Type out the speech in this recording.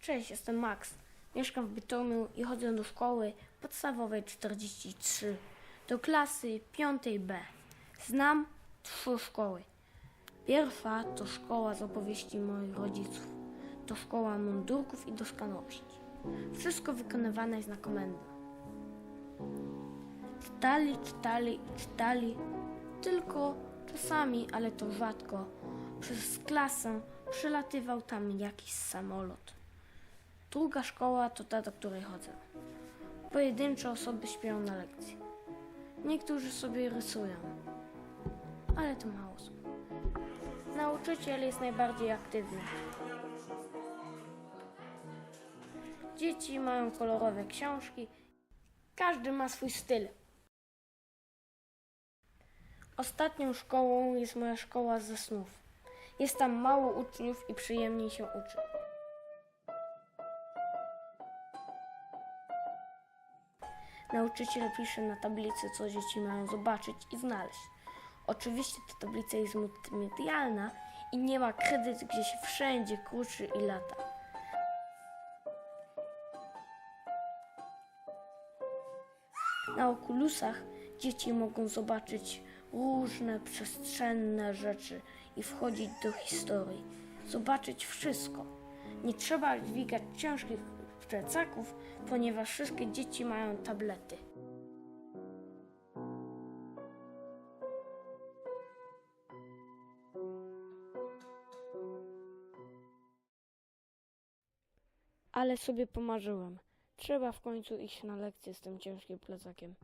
Cześć, jestem Max. Mieszkam w Bytomiu i chodzę do szkoły podstawowej 43, do klasy 5B. Znam trzy szkoły. Pierwsza to szkoła z opowieści moich rodziców. To szkoła mundurków i doskonałości. Wszystko wykonywane jest na komendę. Czytali, czytali czytali, tylko czasami, ale to rzadko, przez klasę przelatywał tam jakiś samolot. Druga szkoła to ta, do której chodzę. Pojedyncze osoby śpią na lekcji. Niektórzy sobie rysują, ale to mało są. Nauczyciel jest najbardziej aktywny. Dzieci mają kolorowe książki. Każdy ma swój styl. Ostatnią szkołą jest moja szkoła ze snów. Jest tam mało uczniów i przyjemniej się uczy. Nauczyciel pisze na tablicy, co dzieci mają zobaczyć i znaleźć. Oczywiście ta tablica jest multimedialna i nie ma kredyt, gdzie się wszędzie kruczy i lata. Na okulusach dzieci mogą zobaczyć różne przestrzenne rzeczy i wchodzić do historii. Zobaczyć wszystko. Nie trzeba dźwigać ciężkich plecaków, ponieważ wszystkie dzieci mają tablety. Ale sobie pomarzyłem. Trzeba w końcu iść na lekcję z tym ciężkim plecakiem.